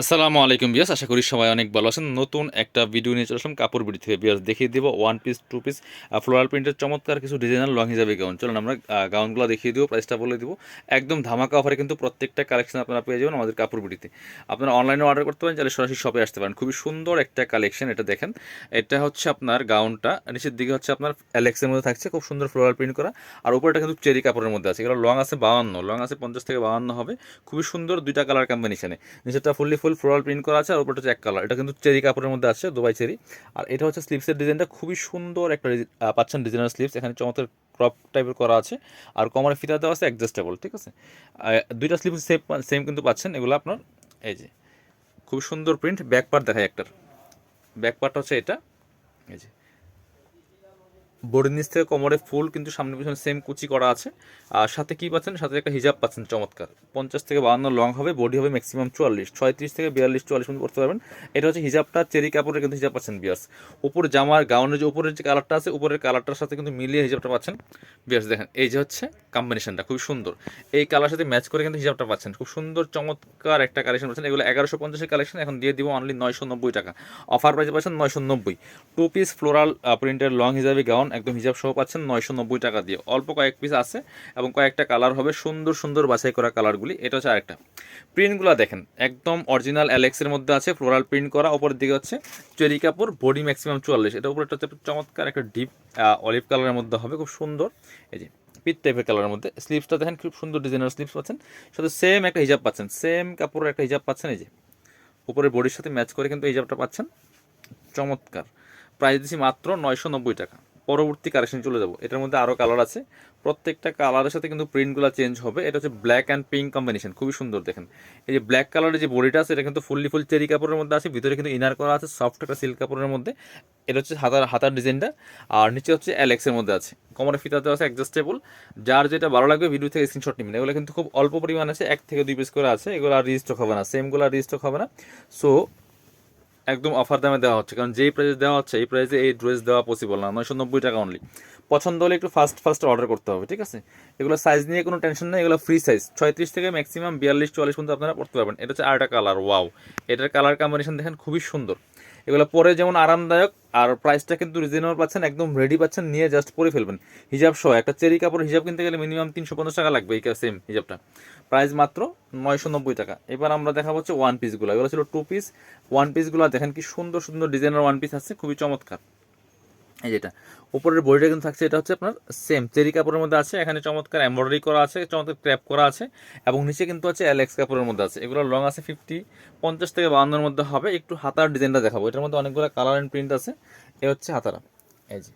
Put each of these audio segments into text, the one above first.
আসসালামু আলাইকুম বিয়াস আশা করি সবাই অনেক ভালো আছেন। নতুন একটা ভিডিও নিয়ে চলে আসলাম কাপড় বিড়ি থেকে। বিয়াস দেখিয়ে দিব one piece two piece floral প্রিন্টের চমৎকার কিছু ডিজাইনার লং হিসাবে গাউন চলুন আমরা গাউনগুলো দেখিয়ে দিব প্রাইসটা বলে দিব। একদম ধামাকা অফারে কিন্তু প্রত্যেকটা কালেকশন আপনারা পেয়ে যাবেন আমাদের কাপড় বিড়িতে। আপনারা অনলাইনে অর্ডার করতে পারেন, চাইলে সরাসরি শপে আসতে পারেন। খুবই সুন্দর একটা কালেকশন এটা দেখেন। এটা হচ্ছে আপনার গাউনটা নিচের দিকে হচ্ছে আপনার অ্যালেক্সের মধ্যে থাকছে, খুব সুন্দর ফ্লোরাল প্রিন্ট করা। আর উপরটা কিন্তু চেরি কাপড়ের মধ্যে আছে। এগুলো লং আছে বাউান্ন লং আছে পঞ্চাশ থেকে বাউান্ন হবে। খুবই সুন্দর দুইটা কালার কম্বিনেশনে নিচেরটা ফুললি ফুল ফ্লোরাল প্রিন্ট করা আছে, আর উপরটা হচ্ছে এক কালার এটা কিন্তু চেরি কাপড়ের মধ্যে আছে, দুবাই চেরি। আর এটা হচ্ছে স্লিপসের ডিজাইনটা খুবই সুন্দর একটা পাচ্ছেন ডিজাইনার স্লিপস এখানে চমৎকার ক্রপ টাইপের করা আছে। আর কমারে ফিতা দেওয়া আছে অ্যাডজাস্টেবল ঠিক আছে? দুইটা স্লিপস সেম সেম কিন্তু পাচ্ছেন। এগুলো আপনার, এই যে খুব সুন্দর প্রিন্ট ব্যাক পার্ট দেখায় একটার। ব্যাক পার্টটা হচ্ছে এটা। এই যে বডির নিচ থেকে কোমরে ফুল, কিন্তু সামনে পিছনে সেম কুচি করা আছে। আর সাথে কি পাচ্ছেন? সাথে একটা হিজাব পাচ্ছেন, চমৎকার। পঞ্চাশ থেকে বাহান্ন লং হবে বডি হবে ম্যাক্সিমাম চুয়াল্লিশ। ছয়ত্রিশ থেকে বিয়াল্লিশ, চুয়াল্লিশ পর্যন্ত করতে পারবেন। এটা হচ্ছে হিজাবটা, চেরি কাপড়ের কিন্তু হিজাব পাচ্ছেন বিয়ার্স উপরে জামার গাউনের যে উপরের যে কালারটা আছে, উপরের কালারটার সাথে কিন্তু মিলিয়ে হিজাবটা পাচ্ছেন বিয়ার্স দেখেন। এই যে হচ্ছে কম্বিনেশনটা খুব সুন্দর। এই কালার সাথে ম্যাচ করে কিন্তু হিজাবটা পাচ্ছেন। খুব সুন্দর, চমৎকার একটা কালেকশন পাচ্ছেন। এগুলো এগারোশো পঞ্চাশের কালেকশন এখন দিয়ে দিব অনলি নয়শো নব্বই টাকা। অফার প্রাইসে পাচ্ছেন নয়শো নব্বই। টু পিস ফ্লোরাল প্রিন্টের লং হিসাবে গাউন একদম হিসাব সহ পাচ্ছেন নয়শো নব্বই টাকা দিয়ে। অল্প কয়েক পিস আছে এবং কয়েকটা কালার হবে সুন্দর সুন্দর বাছাই করা কালারগুলি এটা হচ্ছে আরেকটা। প্রিন্টগুলো দেখেন, একদম অরিজিনাল অ্যালেক্সের মধ্যে আছে ফ্লোরাল প্রিন্ট করা। ওপরের দিকে হচ্ছে চেরি কাপড় বডি ম্যাক্সিমাম চুয়াল্লিশ। এটা উপরে হচ্ছে চমৎকার একটা ডিপ অলিভ কালারের মধ্যে হবে, খুব সুন্দর। এই যে পিট টাইপের কালারের মধ্যে। স্লিপসটা দেখেন, খুব সুন্দর ডিজাইনার স্লিপস পাচ্ছেন। সাথে সেম একটা হিজাব পাচ্ছেন সেম কাপড়ের একটা হিজাব পাচ্ছেন, এই যে। উপরে বডির সাথে ম্যাচ করে কিন্তু হিজাবটা পাচ্ছেন। চমৎকার। প্রাইস দিচ্ছি মাত্র নয়শো নব্বই টাকা। পরবর্তী কালেকশন চলে যাব। এটার মধ্যে আরও কালার আছে। প্রত্যেকটা কালারের সাথে কিন্তু প্রিন্টগুলো চেঞ্জ হবে। এটা হচ্ছে ব্ল্যাক অ্যান্ড পিঙ্ক কম্বিনেশন খুবই সুন্দর দেখেন। এই যে ব্ল্যাক কালারের যে বডিটা আছে, এটা কিন্তু ফুললি ফুল চেরি কাপড়ের মধ্যে আছে, ভিতরে কিন্তু ইনার করা আছে সফট একটা সিল্ক কাপড়ের মধ্যে। এটা হচ্ছে হাতার হাতার ডিজাইনটা। আর নিচে হচ্ছে অ্যালেক্সের মধ্যে আছে। কোমরে ফিতাতে আছে অ্যাডজাস্টেবল যার যেটা ভালো লাগবে ভিডিও থেকে স্ক্রিনশট নেবেন। এগুলো কিন্তু খুব অল্প পরিমাণ আছে, এক থেকে দুই পিস করে আছে। এগুলো আর রিস্টক হবে না সেমগুলো আর রিস্টক হবে না। সো একদম অফার দামে দেওয়া হচ্ছে। কারণ যেই প্রাইসে দেওয়া হচ্ছে, এই প্রাইসে এই ড্রেস দেওয়া পসিবল না। নয়শো নব্বই টাকা অনলি পছন্দ হলে একটু ফার্স্ট ফার্স্ট অর্ডার করতে হবে, ঠিক আছে? এগুলো সাইজ নিয়ে কোনো টেনশন নেই, এগুলো ফ্রি সাইজ ছয়ত্রিশ থেকে ম্যাক্সিমাম বিয়াল্লিশ, চুয়াল্লিশ পর্যন্ত আপনারা পড়তে পারবেন। এটা হচ্ছে আরেকটা কালার ওয়াও এটার কালার কম্বিনেশন দেখেন, খুবই সুন্দর। এগুলো পরে যেমন আরামদায়ক, আর প্রাইসটা কিন্তু রিজনেবল পাচ্ছেন, একদম রেডি পাচ্ছেন, নিয়ে জাস্ট পরে ফেলবেন। হিজাব সহ, একটা চেরি কাপড় হিজাব কিনতে গেলে মিনিমাম তিনশো পঞ্চাশ টাকা লাগবে, এই সেম হিজাবটা। প্রাইস মাত্র নয়শো নব্বই টাকা। এবার আমরা দেখা হচ্ছে ওয়ান পিসগুলো এগুলো ছিল টু পিস ওয়ান পিসগুলো দেখেন কি সুন্দর সুন্দর ডিজাইনের ওয়ান পিস আছে, খুবই চমৎকার। এই যেটা। উপরের বডিটা কিন্তু থাকছে, এটা হচ্ছে আপনার সেম চেরি কাপড়ের মধ্যে আছে, এখানে চমৎকার এমব্রয়ডারি করা আছে, চমৎকার ক্র্যাপ করা আছে, এবং নিচে কিন্তু আছে অ্যালেক্স কাপড়ের মধ্যে আছে। এগুলো লং আছে ফিফটি পঞ্চাশ থেকে বাউন্নের মধ্যে হবে। একটু হাতার ডিজাইনটা দেখাবো। এটার মধ্যে অনেকগুলো কালার অ্যান্ড প্রিন্ট আছে। এ হচ্ছে হাতারা। এই যে।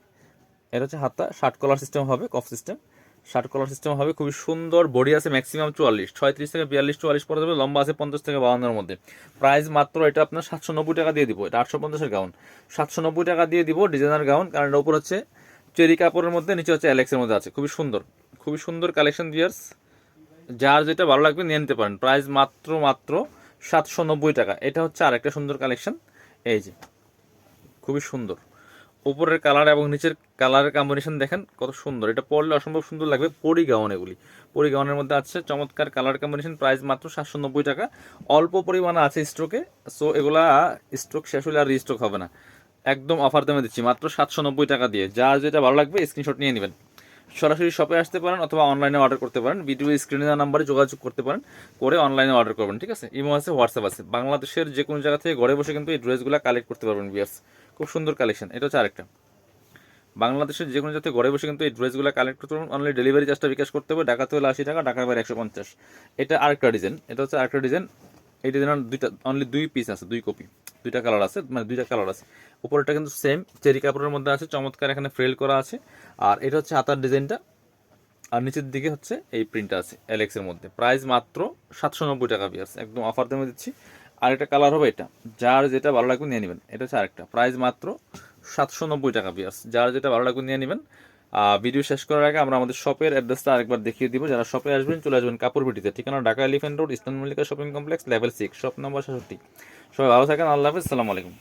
এটা হচ্ছে হাতা শার্ট কলার সিস্টেম হবে cuff system shirt collar system হবে, খুবই সুন্দর বডি আছে ম্যাক্সিমাম চুয়াল্লিশ, ছয়ত্রিশ থেকে বিয়াল্লিশ, চুয়াল্লিশ পরে যাবে লম্বা আছে পঞ্চাশ থেকে বাউন্নের মধ্যে। প্রাইস মাত্র এটা আপনার সাতশো নব্বই টাকা দিয়ে দিব, এটা আটশো পঞ্চাশের গাউন সাতশো নব্বই টাকা দিয়ে দিব ডিজাইনার গাউন কারণ উপর হচ্ছে চেরি কাপড়ের মধ্যে, নিচে হচ্ছে অ্যালেক্সের মধ্যে আছে, খুবই সুন্দর খুবই সুন্দর কালেকশন দিয়ার্স যার যেটা ভালো লাগবে নিয়ে নিতে পারেন প্রাইস মাত্র মাত্র সাতশো নব্বই টাকা। এটা হচ্ছে আরেকটা সুন্দর কালেকশন এই যে, খুবই সুন্দর। উপরের কালার এবং নিচের কালারের কম্বিনেশন দেখেন কত সুন্দর। এটা পরলে অসম্ভব সুন্দর লাগবে পরি গাউন এগুলি। পরি গাউনের মধ্যে আছে চমৎকার কালার কম্বিনেশন প্রাইস মাত্র সাতশো নব্বই টাকা। অল্প পরিমাণে আছে স্ট্রোকে সো এগুলা স্ট্রোক শেষ হলে আর রিস্টক হবে না। একদম অফার দামে দিচ্ছি, মাত্র সাতশো নব্বই টাকা দিয়ে। যা যেটা ভালো লাগবে স্ক্রিনশট নিয়ে নেবেন। সরাসরি শপে আসতে পারেন অথবা অনলাইনে অর্ডার করতে পারেন। ভিডিও স্ক্রিনে দেওয়া নাম্বারে যোগাযোগ করতে পারেন, করে অনলাইনে অর্ডার করবেন, ঠিক আছে? ইমো আছে হোয়াটসঅ্যাপ আছে। বাংলাদেশের যে কোনো জায়গা থেকে ঘরে বসে কিন্তু এই ড্রেসগুলো কালেক্ট করতে পারবেন বিয়ার্স খুব সুন্দর কালেকশন এটা হচ্ছে আরেকটা। বাংলাদেশের যে কোনো জায়গায় ঘরে বসে কিন্তু এই ড্রেসগুলো কালেক্ট করতে পারবেন। অনলি ডেলিভারি চার্জটা বিকাশ করতে হবে, ঢাকাতে হলে আশি টাকা, ঢাকার বাইরে একশো পঞ্চাশ। এটা আরেকটা ডিজাইন এটা হচ্ছে আরেকটা ডিজাইন এই ডিজাইনের দুইটা অনলি দুই পিস আছে, দুই কপি দুইটা কালার আছে মানে দুইটা কালার আছে। উপরটা কিন্তু সেম চেরি কাপড়ের মধ্যে আছে, চমৎকার এখানে ফ্রেল করা আছে। আর এটা হচ্ছে হাতার ডিজাইনটা আর নিচের দিকে হচ্ছে এই প্রিন্টটা আছে এলেক্সের মধ্যে। প্রাইস মাত্র সাতশো নব্বই টাকা পিয়ার্স একদম অফার দামে দিচ্ছি। আর একটা কালার হবে এটা। যার যেটা ভালো লাগবে নিয়ে নেবেন। এটা হচ্ছে আরেকটা। প্রাইস মাত্র সাতশো নব্বই টাকা পিয়ার্স যার যেটা ভালো লাগবে নিয়ে নেবেন ভিডিও শেষ করার আগে আমরা আমাদের শপের অ্যাড্রেসটা আরেকবার দেখিয়ে দিব। যারা শপে আসবেন, চলে আসবেন কাপড় ভিটিতে। ঠিকানা Dhaka elephant road eastern Mallika shopping complex level six shop number সাতষট্টি সবাই ভালো থাকেন, আল্লাহ হাফিজ আলাইকুম।